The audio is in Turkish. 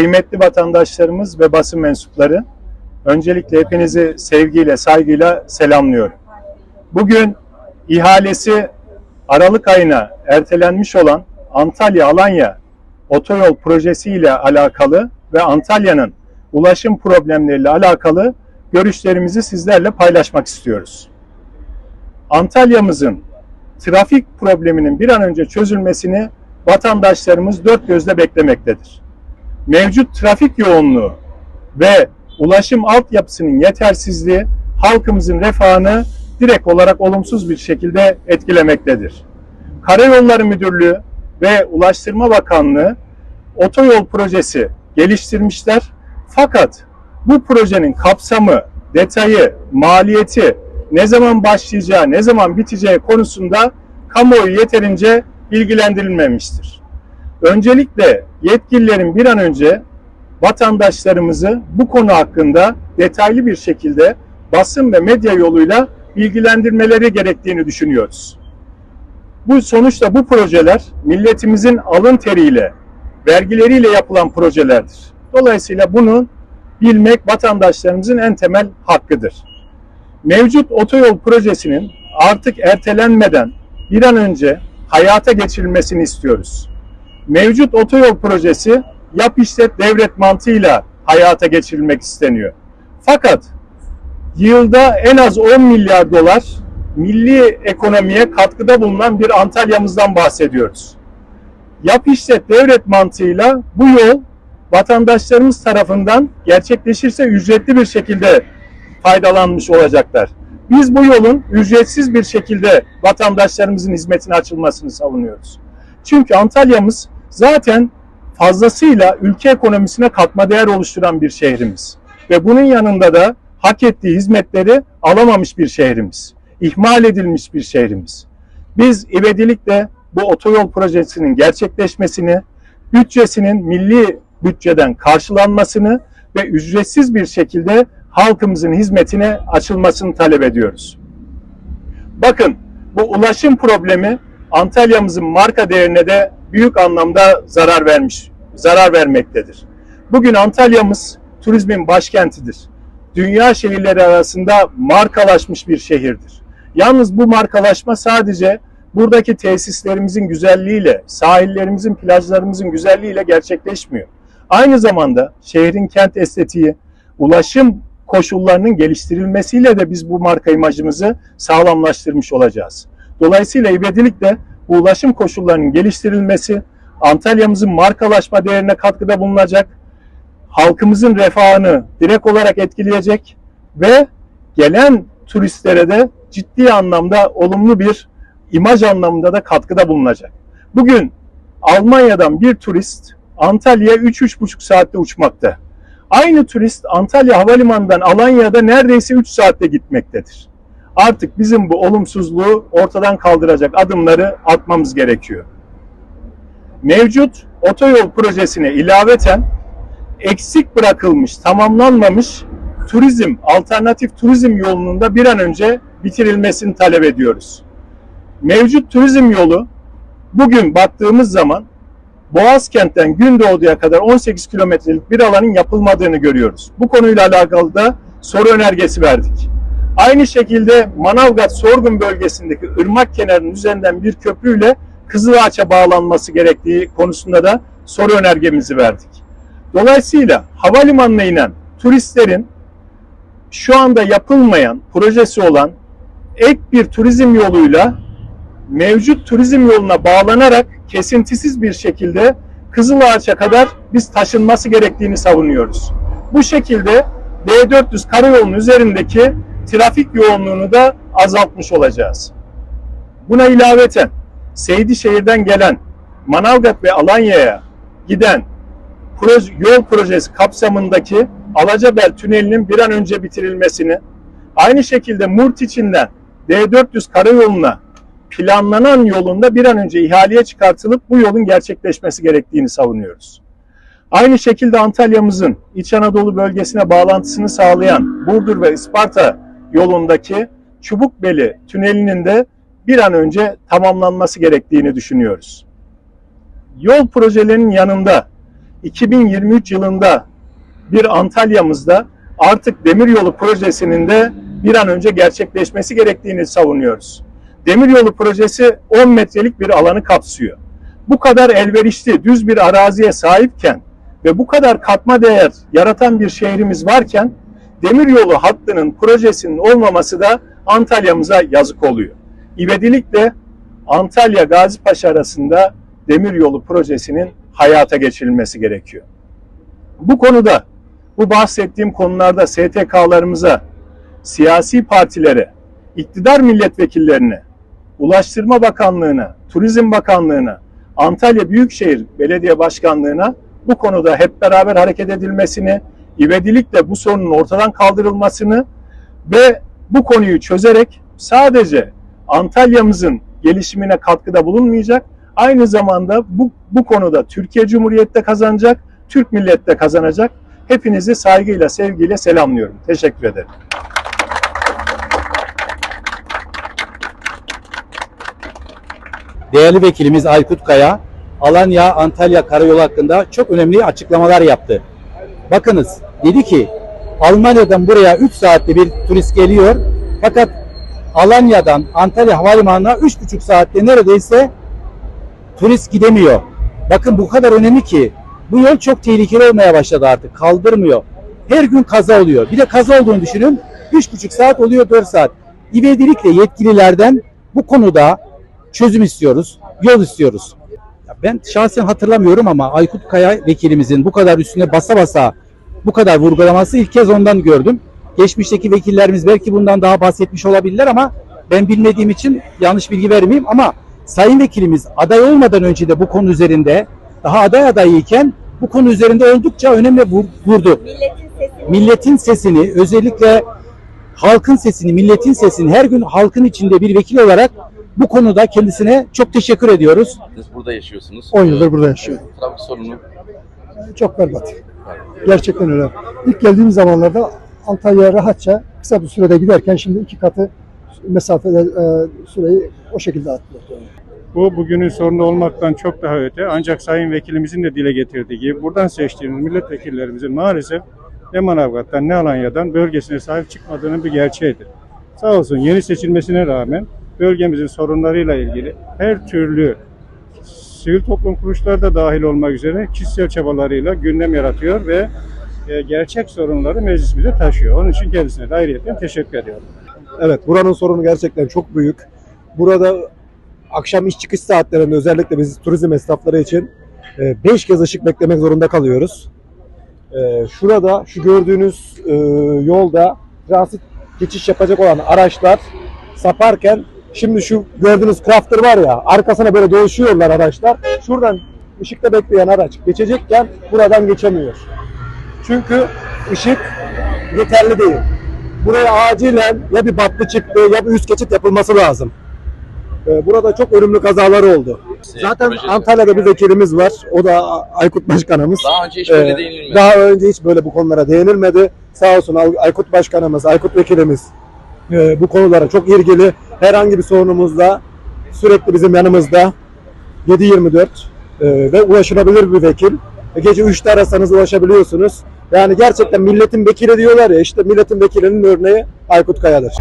Kıymetli vatandaşlarımız ve basın mensupları, öncelikle hepinizi sevgiyle, saygıyla selamlıyorum. Bugün ihalesi Aralık ayına ertelenmiş olan Antalya-Alanya otoyol projesi ile alakalı ve Antalya'nın ulaşım problemleriyle alakalı görüşlerimizi sizlerle paylaşmak istiyoruz. Antalya'mızın trafik probleminin bir an önce çözülmesini vatandaşlarımız dört gözle beklemektedir. Mevcut trafik yoğunluğu ve ulaşım altyapısının yetersizliği halkımızın refahını direkt olarak olumsuz bir şekilde etkilemektedir. Karayolları Müdürlüğü ve Ulaştırma Bakanlığı otoyol projesi geliştirmişler. Fakat bu projenin kapsamı, detayı, maliyeti, ne zaman başlayacağı, ne zaman biteceği konusunda kamuoyu yeterince bilgilendirilmemiştir. Öncelikle yetkililerin bir an önce vatandaşlarımızı bu konu hakkında detaylı bir şekilde basın ve medya yoluyla bilgilendirmeleri gerektiğini düşünüyoruz. Bu sonuçta bu projeler milletimizin alın teriyle, vergileriyle yapılan projelerdir. Dolayısıyla bunu bilmek vatandaşlarımızın en temel hakkıdır. Mevcut otoyol projesinin artık ertelenmeden bir an önce hayata geçirilmesini istiyoruz. Mevcut otoyol projesi yap işlet devlet mantığıyla hayata geçirilmek isteniyor. Fakat yılda en az 10 milyar dolar milli ekonomiye katkıda bulunan bir Antalya'mızdan bahsediyoruz. Yap işlet devlet mantığıyla bu yol vatandaşlarımız tarafından gerçekleşirse ücretli bir şekilde faydalanmış olacaklar. Biz bu yolun ücretsiz bir şekilde vatandaşlarımızın hizmetine açılmasını savunuyoruz. Çünkü Antalya'mız zaten fazlasıyla ülke ekonomisine katma değer oluşturan bir şehrimiz. Ve bunun yanında da hak ettiği hizmetleri alamamış bir şehrimiz. İhmal edilmiş bir şehrimiz. Biz ivedilikle bu otoyol projesinin gerçekleşmesini, bütçesinin milli bütçeden karşılanmasını ve ücretsiz bir şekilde halkımızın hizmetine açılmasını talep ediyoruz. Bakın bu ulaşım problemi Antalya'mızın marka değerine de büyük anlamda zarar vermiş, zarar vermektedir. Bugün Antalya'mız turizmin başkentidir. Dünya şehirleri arasında markalaşmış bir şehirdir. Yalnız bu markalaşma sadece buradaki tesislerimizin güzelliğiyle, sahillerimizin, plajlarımızın güzelliğiyle gerçekleşmiyor. Aynı zamanda şehrin kent estetiği, ulaşım koşullarının geliştirilmesiyle de biz bu marka imajımızı sağlamlaştırmış olacağız. Dolayısıyla ivedilikle ulaşım koşullarının geliştirilmesi Antalya'mızın markalaşma değerine katkıda bulunacak, halkımızın refahını direkt olarak etkileyecek ve gelen turistlere de ciddi anlamda olumlu bir imaj anlamında da katkıda bulunacak. Bugün Almanya'dan bir turist Antalya'ya 3-3,5 saatte uçmakta. Aynı turist Antalya Havalimanı'ndan Alanya'da neredeyse 3 saatte gitmektedir. Artık bizim bu olumsuzluğu ortadan kaldıracak adımları atmamız gerekiyor. Mevcut otoyol projesine ilaveten eksik bırakılmış, tamamlanmamış turizm, alternatif turizm yolunun da bir an önce bitirilmesini talep ediyoruz. Mevcut turizm yolu bugün baktığımız zaman Boğazkent'ten Gündoğdu'ya kadar 18 kilometrelik bir alanın yapılmadığını görüyoruz. Bu konuyla alakalı da soru önergesi verdik. Aynı şekilde Manavgat Sorgun bölgesindeki ırmak kenarının üzerinden bir köprüyle Kızılağaç'a bağlanması gerektiği konusunda da soru önergemizi verdik. Dolayısıyla havalimanına inen turistlerin şu anda yapılmayan projesi olan ek bir turizm yoluyla mevcut turizm yoluna bağlanarak kesintisiz bir şekilde Kızılağaç'a kadar biz taşınması gerektiğini savunuyoruz. Bu şekilde D400 karayolunun üzerindeki trafik yoğunluğunu da azaltmış olacağız. Buna ilaveten Seydişehir'den gelen Manavgat ve Alanya'ya giden proje, yol projesi kapsamındaki Alacabel Tüneli'nin bir an önce bitirilmesini, aynı şekilde Murt içinden D400 karayoluna planlanan yolunda bir an önce ihaleye çıkartılıp bu yolun gerçekleşmesi gerektiğini savunuyoruz. Aynı şekilde Antalya'mızın İç Anadolu bölgesine bağlantısını sağlayan Burdur ve Isparta yolundaki Çubukbeli tünelinin de bir an önce tamamlanması gerektiğini düşünüyoruz. Yol projelerinin yanında 2023 yılında bir Antalya'mızda artık demiryolu projesinin de bir an önce gerçekleşmesi gerektiğini savunuyoruz. Demiryolu projesi 10 metrelik bir alanı kapsıyor. Bu kadar elverişli, düz bir araziye sahipken ve bu kadar katma değer yaratan bir şehrimiz varken demiryolu hattının projesinin olmaması da Antalya'mıza yazık oluyor. İvedilikle Antalya Gazipaşa arasında demiryolu projesinin hayata geçirilmesi gerekiyor. Bu konuda bu bahsettiğim konularda STK'larımıza, siyasi partilere, iktidar milletvekillerine, Ulaştırma Bakanlığı'na, Turizm Bakanlığı'na, Antalya Büyükşehir Belediye Başkanlığı'na bu konuda hep beraber hareket edilmesini, ivedilikle bu sorunun ortadan kaldırılmasını ve bu konuyu çözerek sadece Antalya'mızın gelişimine katkıda bulunmayacak, aynı zamanda bu, bu konuda Türkiye Cumhuriyeti kazanacak, Türk milleti de kazanacak. Hepinizi saygıyla, sevgiyle selamlıyorum. Teşekkür ederim. değerli vekilimiz Aykut Kaya, Alanya Antalya Karayolu hakkında çok önemli açıklamalar yaptı. Bakınız dedi ki Almanya'dan buraya 3 saatte bir turist geliyor fakat Alanya'dan Antalya Havalimanı'na 3,5 saatte neredeyse turist gidemiyor. Bakın bu kadar önemli ki bu yol çok tehlikeli olmaya başladı artık. Kaldırmıyor. Her gün kaza oluyor. Bir de kaza olduğunu düşünün. 3,5 saat oluyor 4 saat. İvedilikle yetkililerden bu konuda çözüm istiyoruz, yol istiyoruz. Ben şahsen hatırlamıyorum ama Aykut Kaya vekilimizin bu kadar üstüne basa basa bu kadar vurgulaması ilk kez ondan gördüm. Geçmişteki vekillerimiz belki bundan daha bahsetmiş olabilirler ama ben bilmediğim için yanlış bilgi vermeyeyim ama Sayın Vekilimiz aday olmadan önce de bu konu üzerinde daha aday adayıyken bu konu üzerinde oldukça önemli vur- vurdu. Milletin sesini Milletin sesini özellikle halkın sesini, milletin sesini her gün halkın içinde bir vekil olarak bu konuda kendisine çok teşekkür ediyoruz. Siz burada yaşıyorsunuz. 10 yıldır burada yaşıyorum. Trafik sorunu Çok berbat. Gerçekten öyle. İlk geldiğim zamanlarda Antalya'ya rahatça kısa bir sürede giderken şimdi iki katı mesafede e, süreyi o şekilde atlıyor. Bu bugünün sorunu olmaktan çok daha öte. Ancak Sayın Vekilimizin de dile getirdiği gibi buradan seçtiğimiz milletvekillerimizin maalesef ne Manavgat'tan ne Alanya'dan bölgesine sahip çıkmadığının bir gerçeğidir. Sağ olsun yeni seçilmesine rağmen bölgemizin sorunlarıyla ilgili her türlü sivil toplum kuruluşları da dahil olmak üzere kişisel çabalarıyla gündem yaratıyor ve e, gerçek sorunları meclisimize taşıyor. Onun için kendisine de ayrıyeten teşekkür ediyorum. Evet buranın sorunu gerçekten çok büyük. Burada akşam iş çıkış saatlerinde özellikle biz turizm esnafları için 5 kez ışık beklemek zorunda kalıyoruz. E, Şurada şu gördüğünüz e, yolda transit geçiş yapacak olan araçlar saparken şimdi şu gördüğünüz crafter var ya arkasına böyle dolaşıyorlar araçlar. Şuradan ışıkta bekleyen araç geçecekken buradan geçemiyor. Çünkü ışık yeterli değil. Buraya acilen ya bir batlı çıktı ya bir üst geçit yapılması lazım. Ee, Burada çok ölümlü kazalar oldu. Zaten Antalya'da bir vekilimiz var. O da Aykut Başkanımız. Daha önce hiç böyle Ee, değinilmedi. Daha önce hiç böyle bu konulara değinilmedi. Sağ olsun Ay- Aykut Başkanımız, Aykut Vekilimiz e, bu konulara çok ilgili. Herhangi bir sorunumuzda sürekli bizim yanımızda 7-24 e, ve ulaşılabilir bir vekil. E, Gece 3'te arasanız ulaşabiliyorsunuz. Yani gerçekten milletin vekili diyorlar ya işte milletin vekilinin örneği Aykut Kaya'dır.